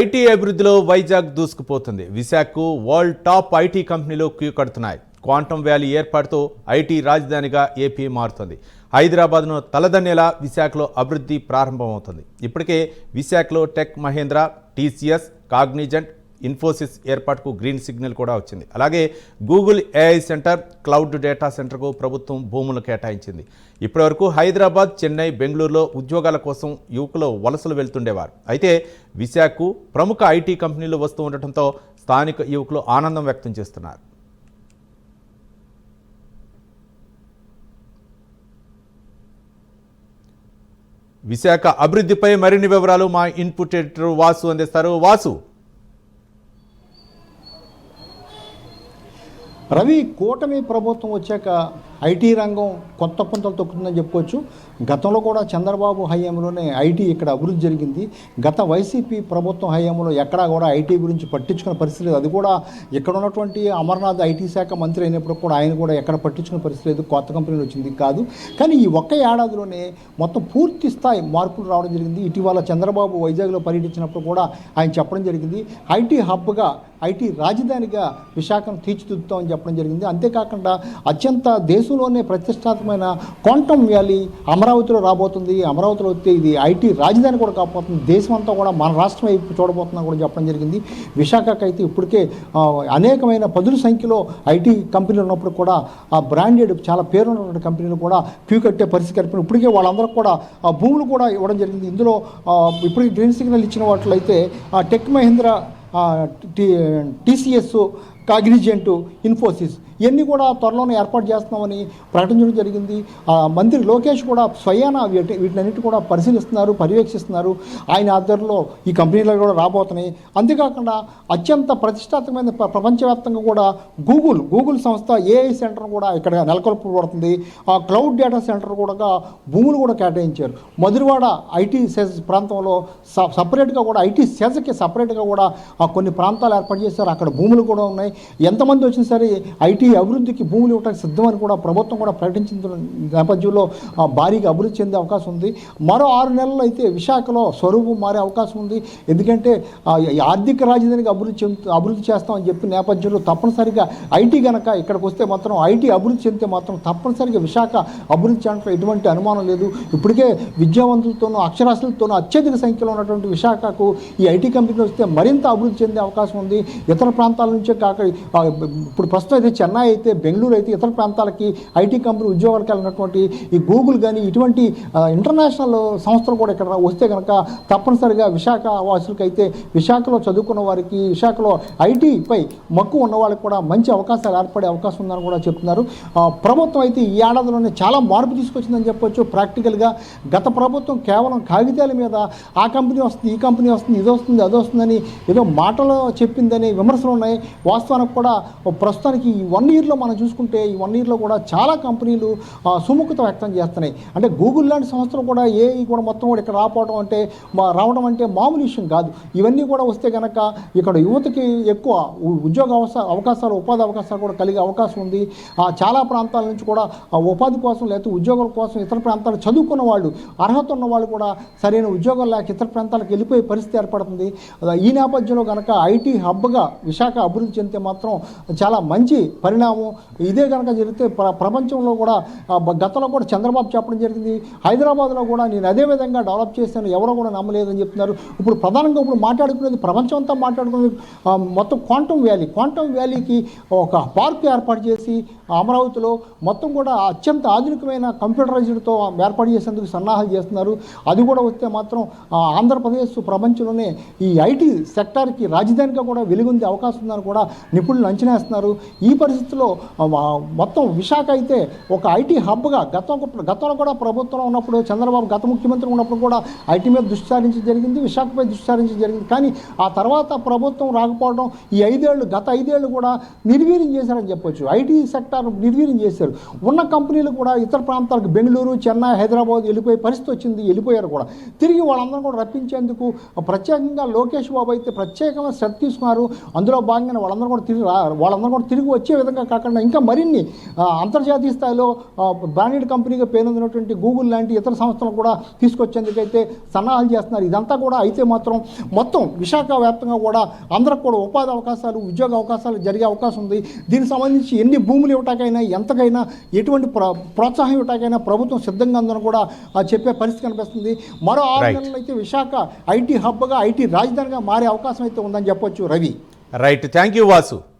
IT అభివృద్ధిలో వైజాగ్ దూసుకుపోతుంది. విశాఖకు వరల్డ్ టాప్ ఐటీ కంపెనీలు క్యూ కడుతున్నాయి. క్వాంటమ్ వ్యాలీ ఏర్పాటుతో ఐటీ రాజధానిగా ఏపీ మారుతుంది. హైదరాబాద్ను తలదన్నేలా విశాఖలో అభివృద్ధి ప్రారంభమవుతుంది. ఇప్పటికే విశాఖలో tech Mahindra TCS Cognizant Infosys ఏర్పాటుకు గ్రీన్ సిగ్నల్ కూడా వచ్చింది. అలాగే Google AI centre cloud data సెంటర్కు ప్రభుత్వం భూములు కేటాయించింది. ఇప్పటివరకు హైదరాబాద్ చెన్నై బెంగళూరులో ఉద్యోగాల కోసం యువకులు వలసలు వెళ్తుండేవారు. అయితే విశాఖకు ప్రముఖ ఐటీ కంపెనీలు వస్తూ ఉండటంతో స్థానిక యువకులు ఆనందం వ్యక్తం చేస్తున్నారు. విశాఖ అభివృద్ధిపై మరిన్ని వివరాలు మా ఇన్పుట్ ఎడిటర్ వాసు అందిస్తారు. వాసు రవి కూటమి ప్రభుత్వం వచ్చాక ఐటీ రంగం కొత్త పుంతలు తొక్కుతుందని చెప్పుకోవచ్చు. గతంలో కూడా చంద్రబాబు హయాంలోనే ఐటీ ఇక్కడ అభివృద్ధి జరిగింది. గత వైసీపీ ప్రభుత్వం హయాంలో ఎక్కడా కూడా ఐటీ గురించి పట్టించుకున్న పరిస్థితి లేదు. అది కూడా ఇక్కడ ఉన్నటువంటి అమర్నాథ్ ఐటీ శాఖ మంత్రి అయినప్పుడు కూడా ఆయన కూడా ఎక్కడ పట్టించుకున్న పరిస్థితి లేదు. కొత్త కంపెనీలు వచ్చింది కాదు. కానీ ఈ ఒక్క ఏడాదిలోనే మొత్తం పూర్తి స్థాయి మార్పులు రావడం జరిగింది. ఇటీవల చంద్రబాబు వైజాగ్లో పర్యటించినప్పుడు కూడా ఆయన చెప్పడం జరిగింది. ఐటీ హబ్గా ఐటీ రాజధానిగా విశాఖను తీర్చిదిద్దుతామని చెప్పడం జరిగింది. అంతేకాకుండా అత్యంత దేశంలోనే ప్రతిష్టాత్మకమైన క్వాంటమ్ వ్యాలీ అమరావతిలో రాబోతుంది. అమరావతిలో వస్తే ఇది ఐటీ రాజధాని కూడా కాకపోతుంది. దేశం అంతా కూడా మన రాష్ట్రం వైపు చూడబోతుందని కూడా చెప్పడం జరిగింది. విశాఖకు అయితే ఇప్పటికే అనేకమైన పదుల సంఖ్యలో ఐటీ కంపెనీలు ఉన్నప్పుడు కూడా ఆ బ్రాండెడ్ చాలా పేరు ఉన్నటువంటి కంపెనీలు కూడా క్యూ కట్టే పరిస్థితి కల్పన ఇప్పటికే వాళ్ళందరూ కూడా ఆ భూములు కూడా ఇవ్వడం జరిగింది. ఇందులో ఇప్పటికే గ్రీన్ సిగ్నల్ ఇచ్చిన వాటిలో అయితే ఆ, tech Mahindra TCS Cognizant Infosys. ఇవన్నీ కూడా త్వరలోనే ఏర్పాటు చేస్తున్నామని ప్రకటించడం జరిగింది. ఆ, మంత్రి లోకేష్ కూడా స్వయాన వీటి వీటినన్నిటి కూడా పరిశీలిస్తున్నారు పర్యవేక్షిస్తున్నారు. ఆయన ఆధ్వర్యంలో ఈ కంపెనీలు కూడా రాబోతున్నాయి. అంతేకాకుండా అత్యంత ప్రతిష్టాత్మకమైన ప్ర- ప్రపంచవ్యాప్తంగా కూడా గూగుల్ గూగుల్ సంస్థ ఏఐ సెంటర్ కూడా ఇక్కడ నెలకొల్పబడుతుంది. ఆ క్లౌడ్ డేటా సెంటర్ కూడా భూములు కూడా కేటాయించారు. మధురవాడ ఐటీ సెజ్ ప్రాంతంలో స- సపరేట్గా కూడా ఐటీ సెజ్కి సపరేట్గా కూడా కొన్ని ప్రాంతాలు ఏర్పాటు చేశారు. అక్కడ భూములు కూడా ఉన్నాయి. ఎంతమంది వచ్చినా సరే ఐటీ అభివృద్ధికి భూములు ఇవ్వడానికి సిద్ధమని కూడా ప్రభుత్వం కూడా ప్రకటించిన నేపథ్యంలో భారీగా అభివృద్ధి చెందే అవకాశం ఉంది. మరో ఆరు నెలలు అయితే విశాఖలో స్వరూపం మారే అవకాశం ఉంది. ఎందుకంటే ఆర్థిక రాజధానికి అభివృద్ధి చెందు అభివృద్ధి చేస్తామని చెప్పి నేపథ్యంలో తప్పనిసరిగా ఐటీ కనుక ఇక్కడికి వస్తే మాత్రం ఐటీ అభివృద్ధి చెందితే మాత్రం తప్పనిసరిగా విశాఖ అభివృద్ధి చేయడంలో ఎటువంటి అనుమానం లేదు. ఇప్పటికే విద్యావంతులతోనూ అక్షరాస్యులతోనూ అత్యధిక సంఖ్యలో ఉన్నటువంటి విశాఖకు ఈ ఐటీ కంపెనీలు వస్తే మరింత అభివృద్ధి చెందే అవకాశం ఉంది. ఇతర ప్రాంతాల నుంచే కాక ఇప్పుడు ప్రస్తుతం అయితే చెన్నై అయితే బెంగళూరు అయితే ఇతర ప్రాంతాలకి ఐటీ కంపెనీ ఉద్యోగాలకు వెళ్ళినటువంటి ఈ గూగుల్ కానీ ఇటువంటి ఇంటర్నేషనల్ సంస్థలు కూడా ఇక్కడ వస్తే కనుక తప్పనిసరిగా విశాఖ వాసులకి అయితే విశాఖలో చదువుకున్న వారికి విశాఖలో ఐటీపై మక్కువ ఉన్న వాళ్ళకి కూడా మంచి అవకాశాలు ఏర్పడే అవకాశం ఉందని కూడా చెప్తున్నారు. ప్రభుత్వం అయితే ఈ ఏడాదిలోనే చాలా మార్పు తీసుకొచ్చిందని చెప్పొచ్చు. ప్రాక్టికల్గా గత ప్రభుత్వం కేవలం కాగితాల మీద ఆ కంపెనీ వస్తుంది ఈ కంపెనీ వస్తుంది ఇది వస్తుంది అది వస్తుందని ఏదో మాటలో చెప్పిందని విమర్శలు ఉన్నాయి. వాస్తవానికి కూడా ప్రస్తుతానికి ఈ వన్ ఇయర్లో మనం చూసుకుంటే ఈ వన్ ఇయర్లో కూడా చాలా కంపెనీలు సుముఖత వ్యక్తం చేస్తున్నాయి. అంటే గూగుల్ లాంటి సంస్థలు కూడా ఏ కూడా మొత్తం కూడా ఇక్కడ రావడం అంటే రావడం అంటే మామూలు విషయం కాదు. ఇవన్నీ కూడా వస్తే కనుక ఇక్కడ యువతకి ఎక్కువ ఉద్యోగ అవస అవకాశాలు ఉపాధి అవకాశాలు కూడా కలిగే అవకాశం ఉంది. ఆ, చాలా ప్రాంతాల నుంచి కూడా ఉపాధి కోసం లేకపోతే ఉద్యోగాల కోసం ఇతర ప్రాంతాలు చదువుకున్న వాళ్ళు అర్హత ఉన్న వాళ్ళు కూడా సరైన ఉద్యోగాలు లేక ఇతర ప్రాంతాలకు వెళ్ళిపోయే పరిస్థితి ఏర్పడుతుంది. ఈ నేపథ్యంలో కనుక ఐటీ హబ్గా విశాఖ అభివృద్ధి చెందితే మాత్రం చాలా మంచి పరిణామం. ఇదే కనుక జరిగితే ప్ర ప్రపంచంలో కూడా గతంలో కూడా చంద్రబాబు చెప్పడం జరిగింది. హైదరాబాద్లో కూడా నేను అదే విధంగా డెవలప్ చేశాను. ఎవరో కూడా నమ్మలేదని చెప్తున్నారు. ఇప్పుడు ప్రధానంగా ఇప్పుడు మాట్లాడుకునేది ప్రపంచం అంతా మాట్లాడుకునేది మొత్తం క్వాంటమ్ వ్యాలీ. క్వాంటమ్ వ్యాలీకి ఒక పార్క్ ఏర్పాటు చేసి అమరావతిలో మొత్తం కూడా అత్యంత ఆధునికమైన కంప్యూటరైజ్డ్తో ఏర్పాటు చేసేందుకు సన్నాహాలు చేస్తున్నారు. అది కూడా వస్తే మాత్రం ఆంధ్రప్రదేశ్ ప్రపంచంలోనే ఈ ఐటీ సెక్టార్కి రాజధానిగా కూడా వెలుగుంది అవకాశం ఉందని కూడా నిపుణులు అంచనా వేస్తున్నారు ఈ పరిస్థితుల్లో మొత్తం విశాఖ అయితే ఒక ఐటీ హబ్గా గతం గతంలో కూడా ప్రభుత్వంలో ఉన్నప్పుడు చంద్రబాబు గత ముఖ్యమంత్రి ఉన్నప్పుడు కూడా ఐటీ మీద దృష్టి జరిగింది విశాఖపై దృష్టి జరిగింది. కానీ ఆ తర్వాత ప్రభుత్వం రాకపోవడం ఈ ఐదేళ్ళు గత ఐదేళ్ళు కూడా నిర్వీర్యం చేశారని చెప్పొచ్చు. ఐటీ సెక్టార్ నిర్వీర్యం చేశారు. ఉన్న కంపెనీలు కూడా ఇతర ప్రాంతాలకు బెంగళూరు చెన్నై హైదరాబాద్ వెళ్ళిపోయే పరిస్థితి వచ్చింది వెళ్ళిపోయారు కూడా. తిరిగి వాళ్ళందరూ కూడా రప్పించేందుకు ప్రత్యేకంగా లోకేష్ బాబు అయితే ప్రత్యేకంగా శ్రద్ధ తీసుకున్నారు. అందులో భాగంగా వాళ్ళందరూ కూడా తిరిగి వాళ్ళందరూ కూడా తిరిగి వచ్చే విధంగా కాకుండా ఇంకా మరిన్ని అంతర్జాతీయ స్థాయిలో బ్రాండెడ్ కంపెనీగా పేరొందినటువంటి గూగుల్ లాంటి ఇతర సంస్థలు కూడా తీసుకొచ్చేందుకైతే సన్నాహాలు చేస్తున్నారు. ఇదంతా కూడా అయితే మాత్రం మొత్తం విశాఖ వ్యాప్తంగా కూడా అందరికి కూడా ఉపాధి అవకాశాలు ఉద్యోగ అవకాశాలు జరిగే అవకాశం ఉంది. దీనికి సంబంధించి ఎన్ని భూములు ఇవ్వటాకైనా ఎంతకైనా ఎటువంటి ప్ర ప్రోత్సాహం ఇవ్వటాకైనా ప్రభుత్వం సిద్ధంగా ఉందని కూడా చెప్పే పరిస్థితి కనిపిస్తుంది. మరో ఆరు. నెలలు అయితే విశాఖ ఐటీ హబ్గా ఐటీ రాజధానిగా మారే అవకాశం అయితే ఉందని చెప్పొచ్చు Ravi. Right. Thank you Vasu.